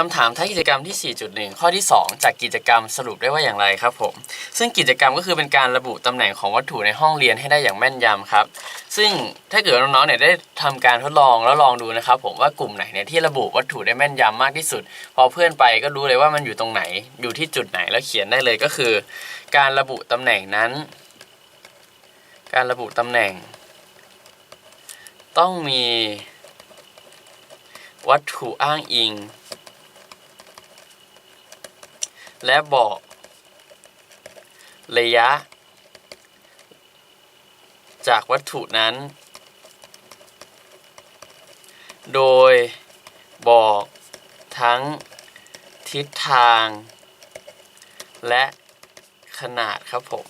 คำถามท้ายกิจกรรมที่ 4.1 ข้อที่ 2 จากกิจกรรมสรุปได้ว่าอย่างไรครับผม ซึ่งกิจกรรมก็คือเป็นการระบุตำแหน่งของวัตถุในห้องเรียนให้ได้อย่างแม่นยำครับ ซึ่งถ้าเกิดน้องๆเนี่ยได้ทำการทดลองแล้วลองดูนะครับ ผมว่ากลุ่มไหนเนี่ยที่ระบุวัตถุได้แม่นยำมากที่สุด พอเพื่อนไปก็รู้เลยว่ามันอยู่ตรงไหน อยู่ที่จุดไหนแล้วเขียนได้เลยก็คือ การระบุตำแหน่งนั้น การระบุตำแหน่ง ต้องมีวัตถุอ้างอิง และบอกระยะ จากวัตถุนั้น โดยบอกทั้งทิศทาง และขนาดครับผม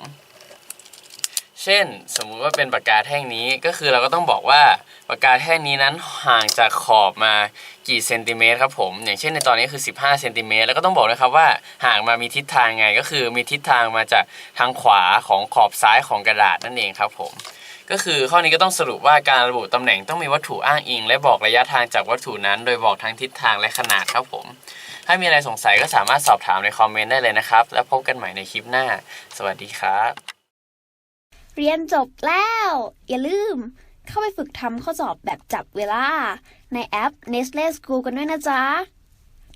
เช่นสมมุติว่าเป็นปากกาแท่งนี้ก็คือเราก็ต้องบอกว่า ปากกาแท่งนี้นั้นห่างจากขอบมากี่เซนติเมตรครับผม อย่างเช่นในตอนนี้คือ 15เซนติเมตรแล้วก็ต้องบอกนะครับว่าห่างมามีทิศทางไงก็คือมีทิศทางมาจากทางขวาของขอบซ้ายของกระดาษนั่นเองครับผมก็คือข้อนี้ก็ต้องสรุปว่าการระบุตำแหน่งต้องมีวัตถุอ้างอิง และบอกระยะทางจากวัตถุนั้น โดยบอกทั้งทิศทางและขนาดครับผม ถ้ามีอะไรสงสัยก็สามารถสอบถามในคอมเมนต์ได้เลยนะครับ แล้วพบกันใหม่ในคลิปหน้า สวัสดีครับ เรียนจบแล้ว อย่าลืม เข้าไปฝึกทำข้อสอบแบบจับเวลา ในแอป Nestle School กันด้วยนะจ๊ะ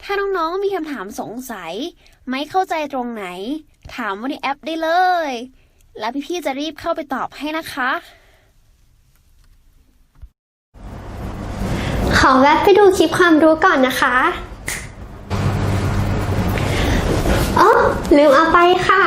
ถ้าน้องๆ มีคำถามสงสัย ไม่เข้าใจตรงไหน ถามว่าในแอปได้เลย แล้วพี่ๆ จะรีบเข้าไปตอบให้นะคะ ขอแวะไปดูคลิปความรู้ก่อนนะคะอ๋อลืมเอาไปค่ะ